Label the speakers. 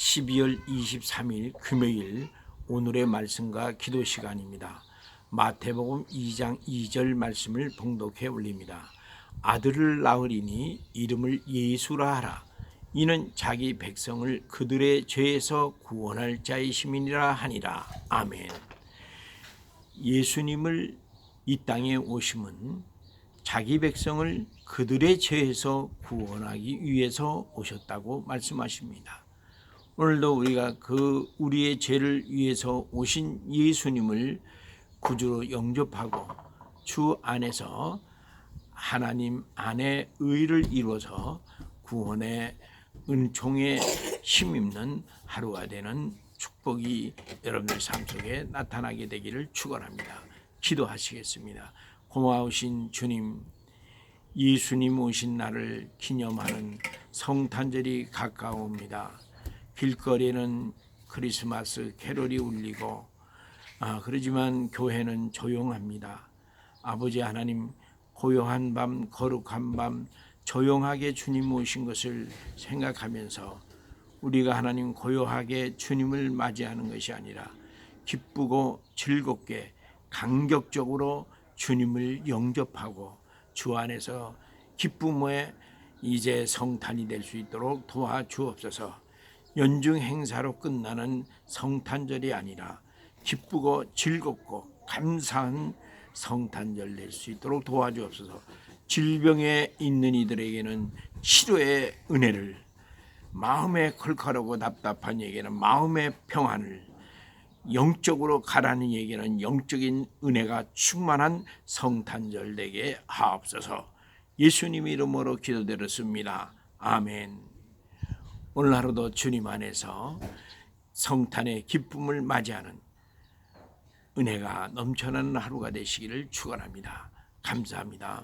Speaker 1: 12월 23일 금요일 오늘의 말씀과 기도 시간입니다. 마태복음 2장 2절 말씀을 봉독해 올립니다. 아들을 낳으리니 이름을 예수라 하라. 이는 자기 백성을 그들의 죄에서 구원할 자이심이니라 하니라. 아멘. 예수님을 이 땅에 오심은 자기 백성을 그들의 죄에서 구원하기 위해서 오셨다고 말씀하십니다. 오늘도 우리가 그 우리의 죄를 위해서 오신 예수님을 구주로 영접하고 주 안에서 하나님 안에 의를 이루어서 구원의 은총에 힘입는 하루가 되는 축복이 여러분들 삶 속에 나타나게 되기를 축원합니다. 기도하시겠습니다. 고마우신 주님, 예수님 오신 날을 기념하는 성탄절이 가까워옵니다. 길거리에는 크리스마스 캐롤이 울리고 아, 그러지만 교회는 조용합니다. 아버지 하나님 고요한 밤 거룩한 밤 조용하게 주님 오신 것을 생각하면서 우리가 하나님 고요하게 주님을 맞이하는 것이 아니라 기쁘고 즐겁게 강격적으로 주님을 영접하고 주 안에서 기쁨의 이제 성탄이 될 수 있도록 도와주옵소서. 연중 행사로 끝나는 성탄절이 아니라 기쁘고 즐겁고 감사한 성탄절 낼 수 있도록 도와주옵소서. 질병에 있는 이들에게는 치료의 은혜를 마음에 컬컬하고 답답한 얘기는 마음의 평안을 영적으로 가라는 얘기는 영적인 은혜가 충만한 성탄절 되게 하옵소서. 예수님 이름으로 기도드렸습니다. 아멘. 오늘 하루도 주님 안에서 성탄의 기쁨을 맞이하는 은혜가 넘쳐나는 하루가 되시기를 축원합니다. 감사합니다.